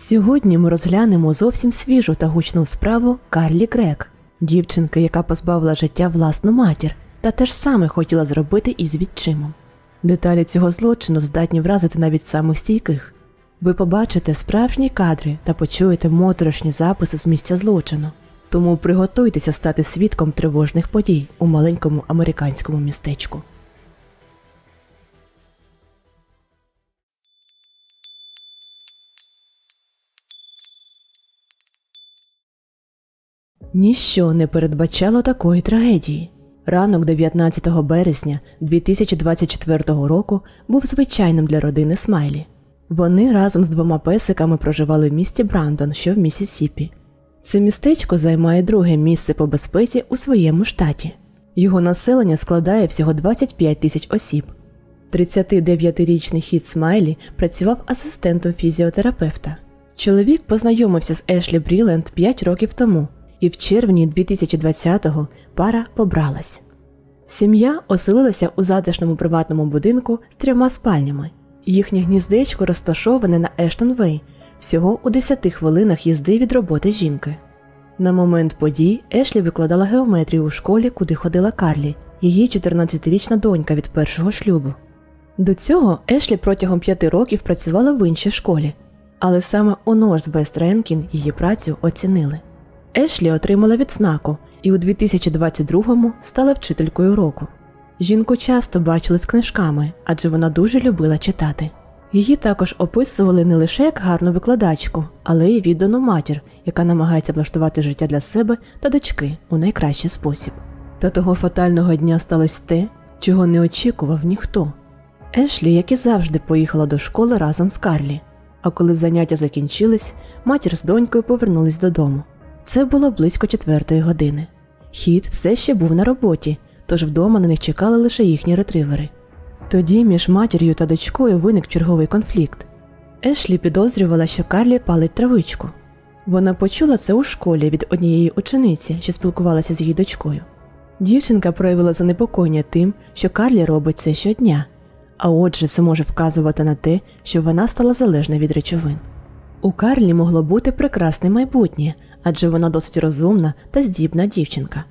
Сьогодні ми розглянемо зовсім свіжу та гучну справу Карлі Крек, дівчинки, яка позбавила життя власну матір, та те ж саме хотіла зробити із відчимом. Деталі цього злочину здатні вразити навіть самих стійких. Ви побачите справжні кадри та почуєте моторошні записи з місця злочину. Тому приготуйтеся стати свідком тривожних подій у маленькому американському містечку. Ніщо не передбачало такої трагедії. Ранок 19 березня 2024 року був звичайним для родини Смайлі. Вони разом з двома песиками проживали в місті Брандон, що в Міссісіпі. Це містечко займає друге місце по безпеці у своєму штаті. Його населення складає всього 25 тисяч осіб. 39-річний хід Смайлі працював асистентом фізіотерапевта. Чоловік познайомився з Ешлі Бріленд 5 років тому, і в червні 2020-го пара побралась. Сім'я оселилася у затишному приватному будинку з трьома спальнями. Їхнє гніздечко розташоване на Ештон Вей, всього у 10 хвилинах їзди від роботи жінки. На момент подій Ешлі викладала геометрію у школі, куди ходила Карлі, її 14-річна донька від першого шлюбу. До цього Ешлі протягом п'яти років працювала в іншій школі, але саме у Норсбест Ренкін її працю оцінили. Ешлі отримала відзнаку і у 2022-му стала вчителькою року. Жінку часто бачили з книжками, адже вона дуже любила читати. Її також описували не лише як гарну викладачку, але й віддану матір, яка намагається влаштувати життя для себе та дочки у найкращий спосіб. Та того фатального дня сталося те, чого не очікував ніхто. Ешлі, як і завжди, поїхала до школи разом з Карлі. А коли заняття закінчились, матір з донькою повернулись додому. Це було близько четвертої години. Хід все ще був на роботі, тож вдома на них чекали лише їхні ретривери. Тоді між матір'ю та дочкою виник черговий конфлікт. Ешлі підозрювала, що Карлі палить травичку. Вона почула це у школі від однієї учениці, що спілкувалася з її дочкою. Дівчинка проявила занепокоєння тим, що Карлі робить це щодня, а отже, це може вказувати на те, що вона стала залежна від речовин. У Карлі могло бути прекрасне майбутнє, адже вона досить розумна та здібна дівчинка.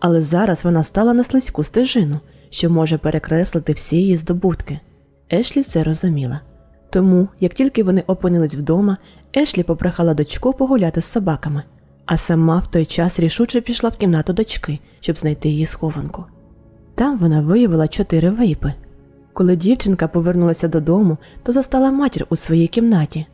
Але зараз вона стала на слизьку стежину, що може перекреслити всі її здобутки. Ешлі це розуміла. Тому, як тільки вони опинились вдома, Ешлі попрохала дочку погуляти з собаками, а сама в той час рішуче пішла в кімнату дочки, щоб знайти її схованку. Там вона виявила чотири вейпи. Коли дівчинка повернулася додому, то застала матір у своїй кімнаті.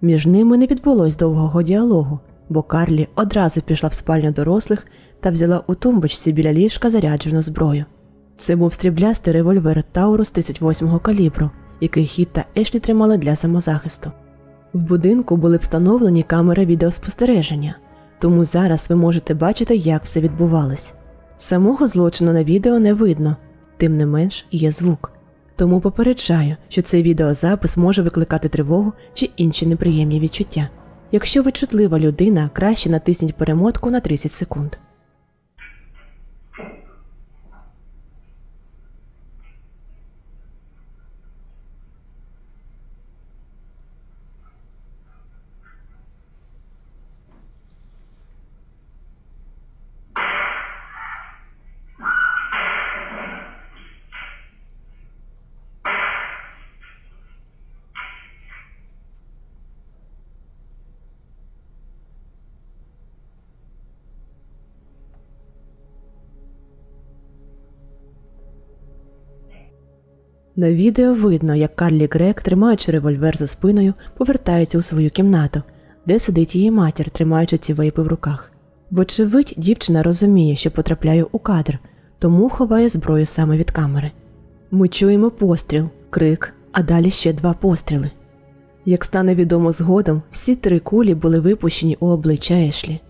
Між ними не відбулось довгого діалогу, бо Карлі одразу пішла в спальню дорослих та взяла у тумбочці біля ліжка заряджену зброю. Це був стріблястий револьвер Таурус 38-го калібру, який хід та Ешлі тримали для самозахисту. В будинку були встановлені камери відеоспостереження, тому зараз ви можете бачити, як все відбувалось. Самого злочину на відео не видно, тим не менш є звук. Тому попереджаю, що цей відеозапис може викликати тривогу чи інші неприємні відчуття. Якщо ви чутлива людина, краще натисніть перемотку на 30 секунд. На відео видно, як Карлі Грек, тримаючи револьвер за спиною, повертається у свою кімнату, де сидить її матір, тримаючи ці вейпи в руках. Вочевидь, дівчина розуміє, що потрапляє у кадр, тому ховає зброю саме від камери. Ми чуємо постріл, крик, а далі ще два постріли. Як стане відомо згодом, всі три кулі були випущені у обличчя Ешлі.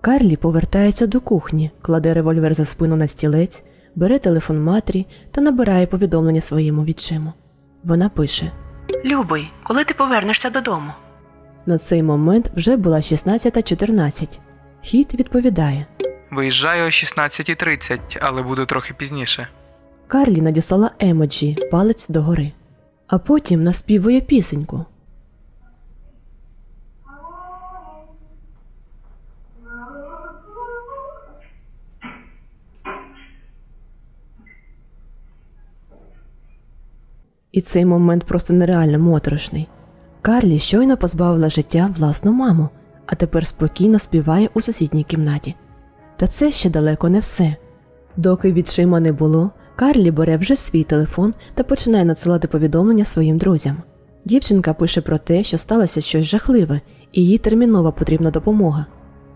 Карлі повертається до кухні, кладе револьвер за спину на стілець, бере телефон матері та набирає повідомлення своєму відчиму. Вона пише: Любий, коли ти повернешся додому? На цей момент вже була 16.14. Хіт відповідає. Виїжджаю о 16.30, але буду трохи пізніше. Карлі надіслала емоджі, палець догори, а потім наспівує пісеньку. І цей момент просто нереально моторошний. Карлі щойно позбавила життя власну маму, а тепер спокійно співає у сусідній кімнаті. Та це ще далеко не все. Доки відчима не було, Карлі бере вже свій телефон та починає надсилати повідомлення своїм друзям. Дівчинка пише про те, що сталося щось жахливе, і їй термінова потрібна допомога.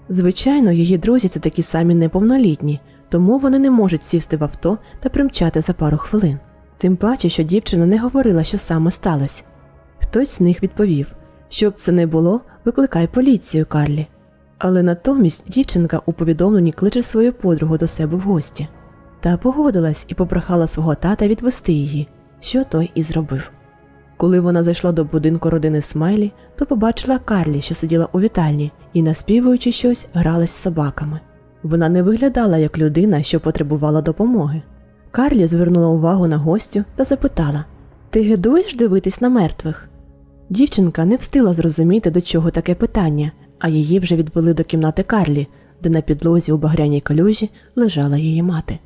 Звичайно, її друзі це такі самі неповнолітні, тому вони не можуть сісти в авто та примчати за пару хвилин. Тим паче, що дівчина не говорила, що саме сталося. Хтось з них відповів: щоб це не було, викликай поліцію, Карлі. Але натомість дівчинка у повідомленні кличе свою подругу до себе в гості. Та погодилась і попрохала свого тата відвести її, що той і зробив. Коли вона зайшла до будинку родини Смайлі, то побачила Карлі, що сиділа у вітальні і, наспівуючи щось, гралась з собаками. Вона не виглядала як людина, що потребувала допомоги. Карлі звернула увагу на гостю та запитала: Ти гидуєш дивитись на мертвих? Дівчинка не встигла зрозуміти, до чого таке питання, а її вже відвели до кімнати Карлі, де на підлозі у багряній калюжі лежала її мати.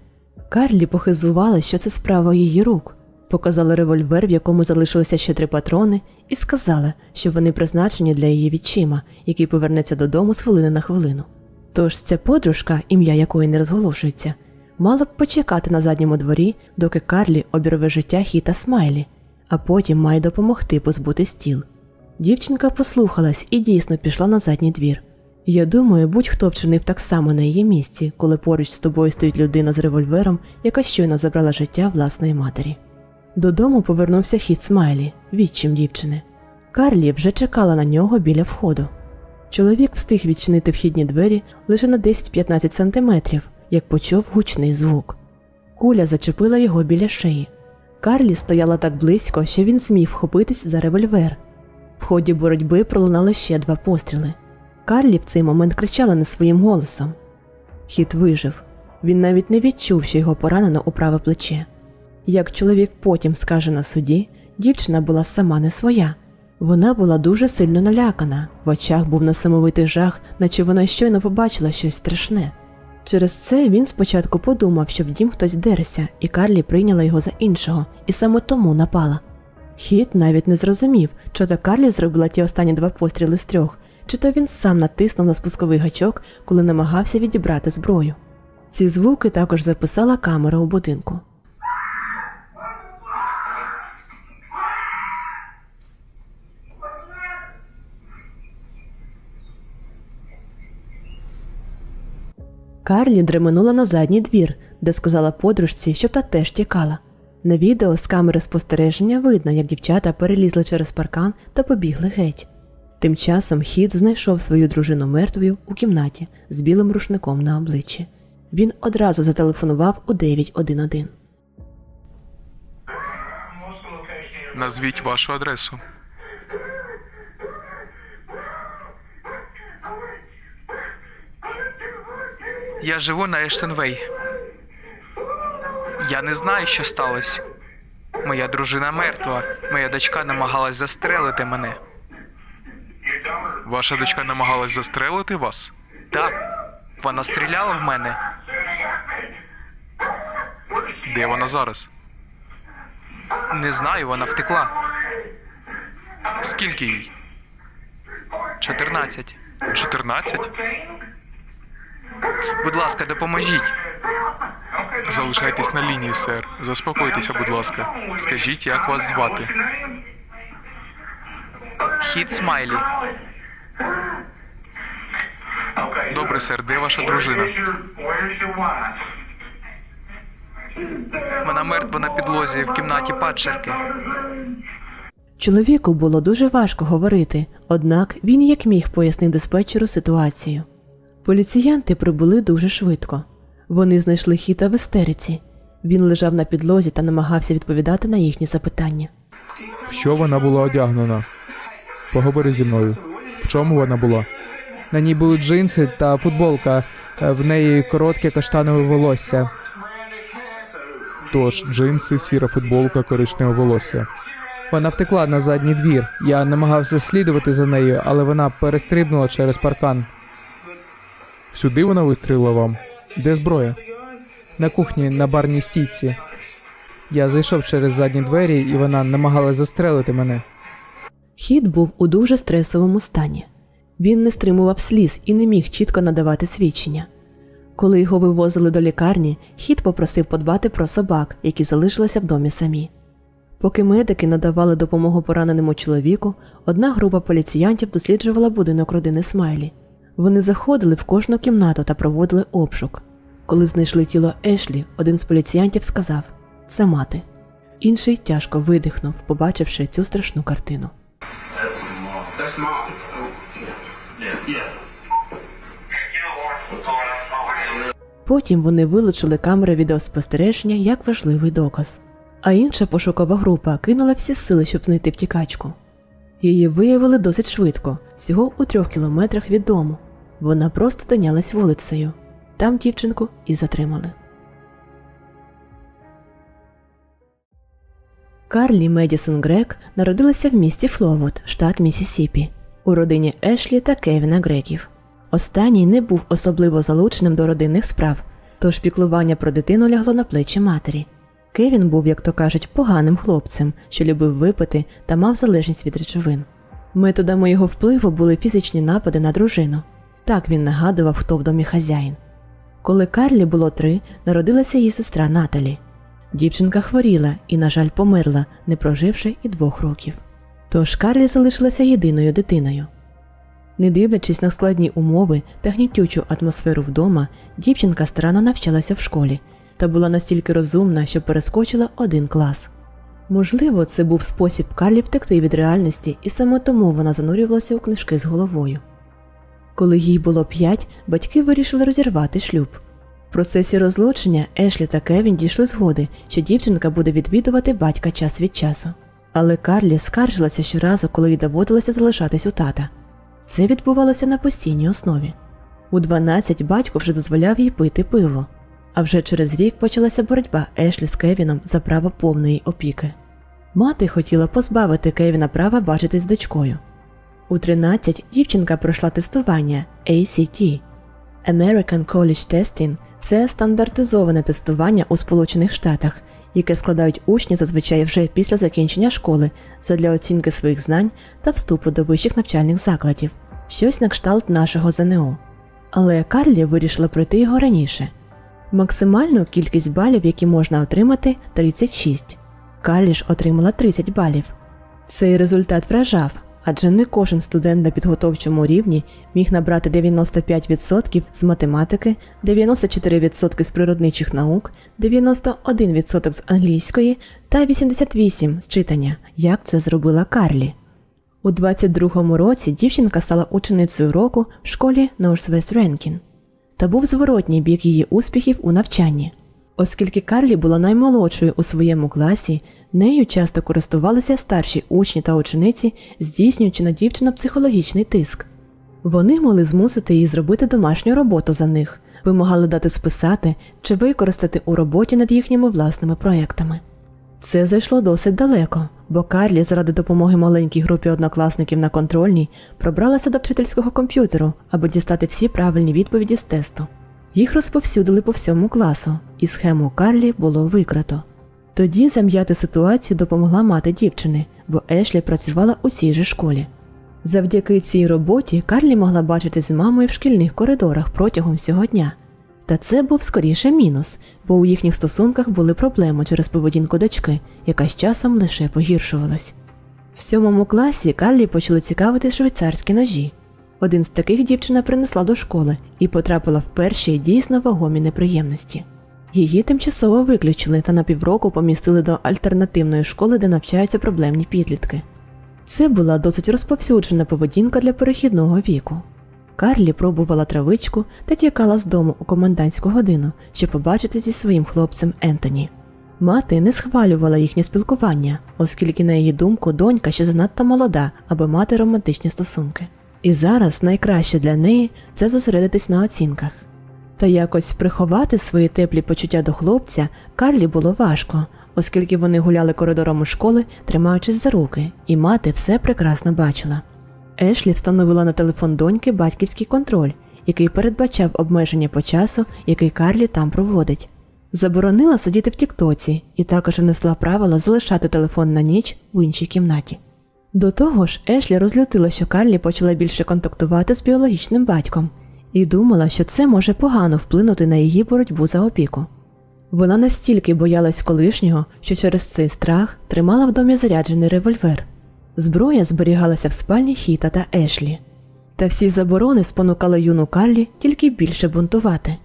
Карлі похизувала, що це справа її рук, показала револьвер, в якому залишилися ще три патрони, і сказала, що вони призначені для її відчима, який повернеться додому з хвилини на хвилину. Тож ця подружка, ім'я якої не розголошується, мала б почекати на задньому дворі, доки Карлі обірве життя Хіта Смайлі, а потім має допомогти позбути стіл. Дівчинка послухалась і дійсно пішла на задній двір. Я думаю, будь-хто вчинив так само на її місці, коли поруч з тобою стоїть людина з револьвером, яка щойно забрала життя власної матері. Додому повернувся хід Смайлі, відчим дівчини. Карлі вже чекала на нього біля входу. Чоловік встиг відчинити вхідні двері лише на 10-15 сантиметрів, як почув гучний звук. Куля зачепила його біля шиї. Карлі стояла так близько, що він зміг вхопитись за револьвер. В ході боротьби пролунали ще два постріли. Карлі в цей момент кричала не своїм голосом. Хіт вижив. Він навіть не відчув, що його поранено у праве плече. Як чоловік потім скаже на суді, дівчина була сама не своя. Вона була дуже сильно налякана, в очах був несамовитий жах, наче вона щойно побачила щось страшне. Через це він спочатку подумав, що в дім хтось дерся, і Карлі прийняла його за іншого, і саме тому напала. Хіт навіть не зрозумів, чи то Карлі зробила ті останні два постріли з трьох, чи то він сам натиснув на спусковий гачок, коли намагався відібрати зброю. Ці звуки також записала камера у будинку. Карлі дременула на задній двір, де сказала подружці, щоб та теж тікала. На відео з камери спостереження видно, як дівчата перелізли через паркан та побігли геть. Тим часом хід знайшов свою дружину мертвою у кімнаті з білим рушником на обличчі. Він одразу зателефонував у 911. Назвіть вашу адресу. Я живу на Ештенвей. Я не знаю, що сталося. Моя дружина мертва. Моя дочка намагалась застрелити мене. Ваша дочка намагалась застрелити вас? Так. Вона стріляла в мене. Де вона зараз? Не знаю, вона втекла. Скільки їй? 14. 14? Будь ласка, допоможіть. Залишайтесь на лінії, сер. Заспокойтеся, будь ласка. Скажіть, як вас звати? Хід Смайлі. Добре, сер, де ваша дружина? Вона мертва на підлозі в кімнаті падчерки. Чоловіку було дуже важко говорити, однак він як міг пояснив диспетчеру ситуацію. Поліціянти прибули дуже швидко. Вони знайшли хіта в істериці. Він лежав на підлозі та намагався відповідати на їхні запитання. В що вона була одягнена? Поговори зі мною. В чому вона була? На ній були джинси та футболка, е, в неї коротке каштанове волосся. Тож, джинси, сіра футболка, коричневе волосся. Вона втекла на задній двір. Я намагався слідувати за нею, але вона перестрибнула через паркан. Сюди вона вистрілила вам. Де зброя? На кухні на барній стійці. Я зайшов через задні двері, і вона намагалась застрелити мене. Хід був у дуже стресовому стані. Він не стримував сліз і не міг чітко надавати свідчення. Коли його вивозили до лікарні, хід попросив подбати про собак, які залишилися в домі самі. Поки медики надавали допомогу пораненому чоловіку, одна група поліціянтів досліджувала будинок родини Смайлі. Вони заходили в кожну кімнату та проводили обшук. Коли знайшли тіло Ешлі, один з поліціянтів сказав це мати. Інший тяжко видихнув, побачивши цю страшну картину. Потім вони вилучили камери відеоспостереження як важливий доказ. А інша пошукова група кинула всі сили, щоб знайти втікачку. Її виявили досить швидко, всього у трьох кілометрах від дому. Вона просто тинялась вулицею. Там дівчинку і затримали. Карлі Медісон Грек народилася в місті Фловуд, штат Місісіпі, у родині Ешлі та Кевіна Греків. Останній не був особливо залученим до родинних справ, тож піклування про дитину лягло на плечі матері. Кевін був, як то кажуть, поганим хлопцем, що любив випити та мав залежність від речовин. Методами його впливу були фізичні напади на дружину. Так він нагадував, хто в домі хазяїн. Коли Карлі було три, народилася її сестра Наталі. Дівчинка хворіла і, на жаль, померла, не проживши і двох років. Тож Карлі залишилася єдиною дитиною. Не дивлячись на складні умови та гнітючу атмосферу вдома, дівчинка старанно навчалася в школі та була настільки розумна, що перескочила один клас. Можливо, це був спосіб Карлі втекти від реальності, і саме тому вона занурювалася у книжки з головою. Коли їй було п'ять, батьки вирішили розірвати шлюб. В процесі розлучення Ешлі та Кевін дійшли згоди, що дівчинка буде відвідувати батька час від часу. Але Карлі скаржилася щоразу, коли їй доводилося залишатись у тата. Це відбувалося на постійній основі. У 12 батько вже дозволяв їй пити пиво, а вже через рік почалася боротьба Ешлі з Кевіном за право повної опіки. Мати хотіла позбавити Кевіна права бачитись з дочкою. У 13 дівчинка пройшла тестування ACT American College Testing – це стандартизоване тестування у Сполучених Штатах, яке складають учні зазвичай вже після закінчення школи задля оцінки своїх знань та вступу до вищих навчальних закладів, щось на кшталт нашого ЗНО. Але Карлі вирішила пройти його раніше. Максимальну кількість балів, які можна отримати, 36. Карлі ж отримала 30 балів. Цей результат вражав, адже не кожен студент на підготовчому рівні міг набрати 95% з математики, 94% з природничих наук, 91% з англійської та 88% з читання, як це зробила Карлі. У 22-му році дівчинка стала ученицею року в школі Northwest Rankin та був зворотній бік її успіхів у навчанні. Оскільки Карлі була наймолодшою у своєму класі, нею часто користувалися старші учні та учениці, здійснюючи на дівчину психологічний тиск. Вони могли змусити її зробити домашню роботу за них, вимагали дати списати чи використати у роботі над їхніми власними проектами. Це зайшло досить далеко, бо Карлі заради допомоги маленькій групі однокласників на контрольній пробралася до вчительського комп'ютеру, аби дістати всі правильні відповіді з тесту. Їх розповсюдили по всьому класу, і схему Карлі було викрито. Тоді зам'яти ситуацію допомогла мати дівчини, бо Ешлі працювала у цій же школі. Завдяки цій роботі Карлі могла бачитись з мамою в шкільних коридорах протягом всього дня. Та це був скоріше мінус, бо у їхніх стосунках були проблеми через поведінку дочки, яка з часом лише погіршувалась. В сьомому класі Карлі почали цікавити швейцарські ножі. Один з таких дівчина принесла до школи і потрапила в перші дійсно вагомі неприємності. Її тимчасово виключили та на півроку помістили до альтернативної школи, де навчаються проблемні підлітки. Це була досить розповсюджена поведінка для перехідного віку. Карлі пробувала травичку та тікала з дому у комендантську годину, щоб побачити зі своїм хлопцем Ентоні. Мати не схвалювала їхнє спілкування, оскільки, на її думку, донька ще занадто молода, аби мати романтичні стосунки. І зараз найкраще для неї це зосередитись на оцінках. Та якось приховати свої теплі почуття до хлопця Карлі було важко, оскільки вони гуляли коридором у школи, тримаючись за руки, і мати все прекрасно бачила. Ешлі встановила на телефон доньки батьківський контроль, який передбачав обмеження по часу, який Карлі там проводить. Заборонила сидіти в Тіктоці і також внесла правило залишати телефон на ніч в іншій кімнаті. До того ж, Ешлі розлютила, що Карлі почала більше контактувати з біологічним батьком і думала, що це може погано вплинути на її боротьбу за опіку. Вона настільки боялась колишнього, що через цей страх тримала в домі заряджений револьвер. Зброя зберігалася в спальні Хіта та Ешлі. Та всі заборони спонукали юну Карлі тільки більше бунтувати.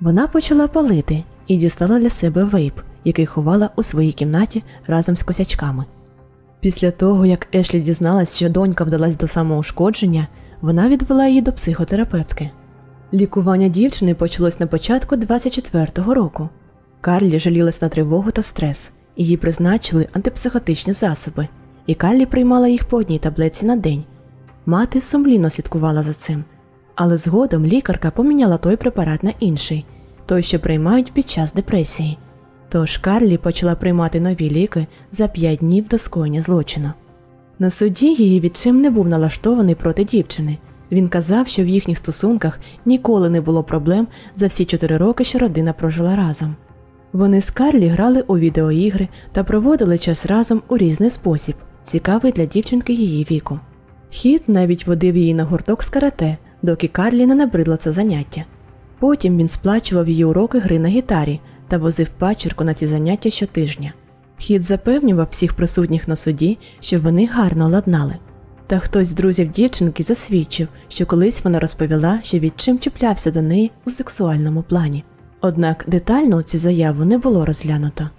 Вона почала палити і дістала для себе вейп, який ховала у своїй кімнаті разом з косячками. Після того, як Ешлі дізналась, що донька вдалась до самоушкодження, вона відвела її до психотерапевтки. Лікування дівчини почалось на початку 24-го року. Карлі жалілась на тривогу та стрес, їй призначили антипсихотичні засоби, і Карлі приймала їх по одній таблетці на день. Мати сумлінно слідкувала за цим, але згодом лікарка поміняла той препарат на інший, той, що приймають під час депресії. Тож Карлі почала приймати нові ліки за 5 днів до скоєння злочину. На суді її відчим не був налаштований проти дівчини. Він казав, що в їхніх стосунках ніколи не було проблем за всі 4 роки, що родина прожила разом. Вони з Карлі грали у відеоігри та проводили час разом у різний спосіб, цікавий для дівчинки її віку. Хіт навіть водив її на гурток з карате, доки Карлі не набридло це заняття. Потім він сплачував її уроки гри на гітарі та возив пачерку на ці заняття щотижня. Хід запевнював всіх присутніх на суді, що вони гарно ладнали. Та хтось з друзів дівчинки засвідчив, що колись вона розповіла, що відчим чіплявся до неї у сексуальному плані. Однак детально цю заяву не було розглянуто.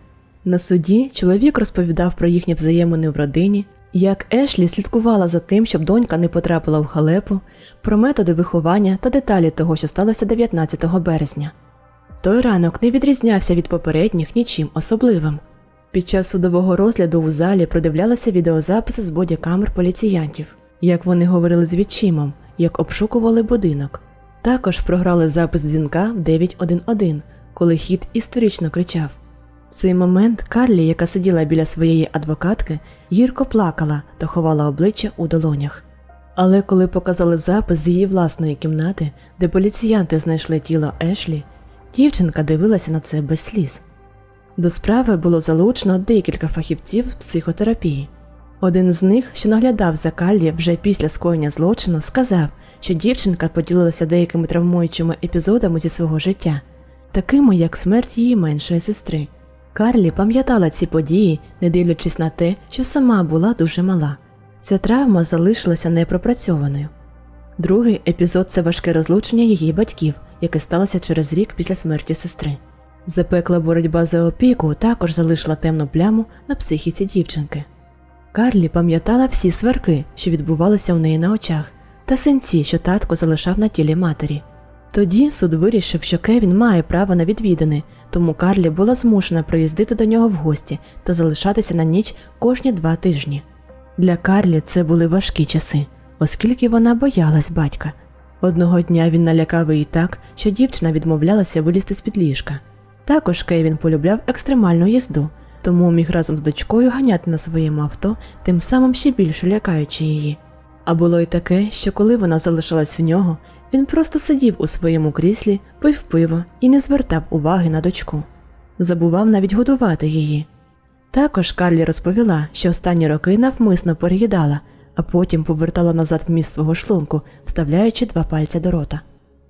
На суді чоловік розповідав про їхні взаємини в родині, як Ешлі слідкувала за тим, щоб донька не потрапила в халепу, про методи виховання та деталі того, що сталося 19 березня. Той ранок не відрізнявся від попередніх нічим особливим. Під час судового розгляду у залі продивлялися відеозаписи з бодікамер поліціянтів, як вони говорили з відчимом, як обшукували будинок. Також програли запис дзвінка в 911, коли хід історично кричав. Цей момент Карлі, яка сиділа біля своєї адвокатки, гірко плакала та ховала обличчя у долонях. Але коли показали запис з її власної кімнати, де поліціянти знайшли тіло Ешлі, дівчинка дивилася на це без сліз. До справи було залучено декілька фахівців психотерапії. Один з них, що наглядав за Каллі вже після скоєння злочину, сказав, що дівчинка поділилася деякими травмуючими епізодами зі свого життя, такими як смерть її меншої сестри. Карлі пам'ятала ці події, не дивлячись на те, що сама була дуже мала. Ця травма залишилася непропрацьованою. Другий епізод це важке розлучення її батьків, яке сталося через рік після смерті сестри. Запекла боротьба за опіку також залишила темну пляму на психіці дівчинки. Карлі пам'ятала всі сварки, що відбувалися у неї на очах, та синці, що татко залишав на тілі матері. Тоді суд вирішив, що Кевін має право на відвідини, тому Карлі була змушена приїздити до нього в гості та залишатися на ніч кожні два тижні. Для Карлі це були важкі часи, оскільки вона боялась батька. Одного дня він налякав її так, що дівчина відмовлялася вилізти з під ліжка. Також Кевін полюбляв екстремальну їзду, тому міг разом з дочкою ганяти на своєму авто, тим самим ще більше лякаючи її. А було й таке, що коли вона залишалась у нього, він просто сидів у своєму кріслі, пив пиво і не звертав уваги на дочку. Забував навіть годувати її. Також Карлі розповіла, що останні роки навмисно переїдала, а потім повертала назад вміст свого шлунку, вставляючи два пальця до рота.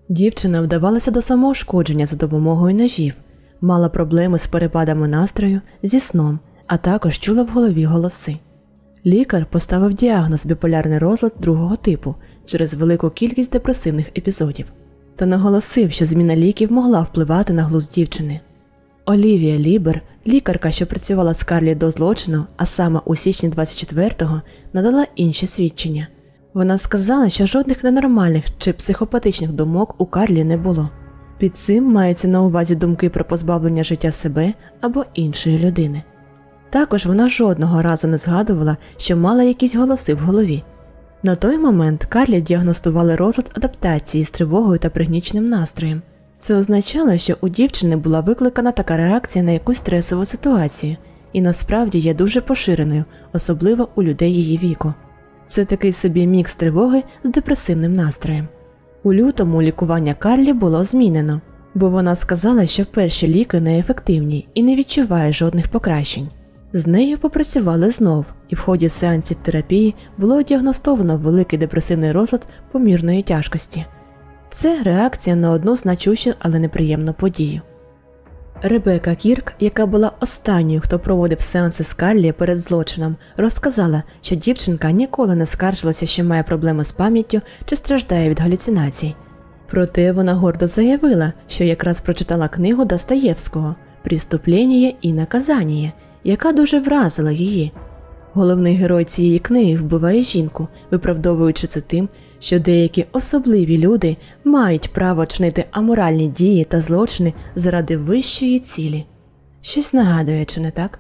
Дівчина вдавалася до самоушкодження за допомогою ножів, мала проблеми з перепадами настрою, зі сном, а також чула в голові голоси. Лікар поставив діагноз біполярний розлад другого типу через велику кількість депресивних епізодів та наголосив, що зміна ліків могла впливати на глузд дівчини. Олівія Лібер, лікарка, що працювала з Карлі до злочину, а саме у січні 24-го, надала інші свідчення. Вона сказала, що жодних ненормальних чи психопатичних думок у Карлі не було. Під цим мається на увазі думки про позбавлення життя себе або іншої людини. Також вона жодного разу не згадувала, що мала якісь голоси в голові. На той момент Карлі діагностували розлад адаптації з тривогою та пригніченим настроєм. Це означало, що у дівчини була викликана така реакція на якусь стресову ситуацію, і насправді є дуже поширеною, особливо у людей її віку. Це такий собі мікс тривоги з депресивним настроєм. У лютому лікування Карлі було змінено. бо вона сказала, що перші ліки неефективні і не відчуває жодних покращень. З нею попрацювали знов, і в ході сеансів терапії було діагностовано великий депресивний розлад помірної тяжкості. Це реакція на одну значущу, але неприємну подію. Ребека Кірк, яка була останньою, хто проводив сеанси з Карлі перед злочином, розказала, що дівчинка ніколи не скаржилася, що має проблеми з пам'яттю чи страждає від галюцинацій. Проте вона гордо заявила, що якраз прочитала книгу Достоєвського «Преступлення і наказання», яка дуже вразила її. Головний герой цієї книги вбиває жінку, виправдовуючи це тим, що деякі особливі люди мають право чинити аморальні дії та злочини заради вищої цілі. Щось нагадує, чи не так?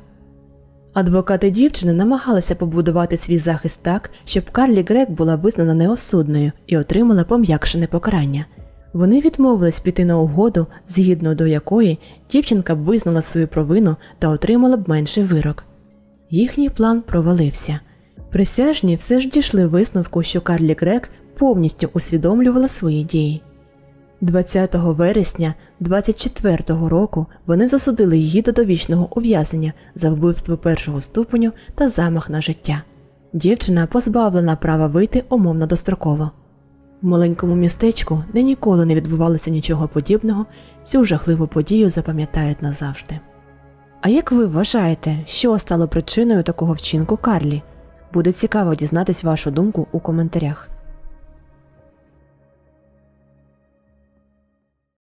Адвокати дівчини намагалися побудувати свій захист так, щоб Карлі Грек була визнана неосудною і отримала пом'якшене покарання. Вони відмовились піти на угоду, згідно до якої дівчинка б визнала свою провину та отримала б менший вирок. Їхній план провалився. Присяжні все ж дійшли висновку, що Карлі Грек повністю усвідомлювала свої дії. 20 вересня 24-го року вони засудили її до довічного ув'язнення за вбивство першого ступеню та замах на життя. Дівчина позбавлена права вийти умовно достроково. В маленькому містечку, де ніколи не відбувалося нічого подібного, цю жахливу подію запам'ятають назавжди. А як ви вважаєте, що стало причиною такого вчинку Карлі? Буде цікаво дізнатись вашу думку у коментарях.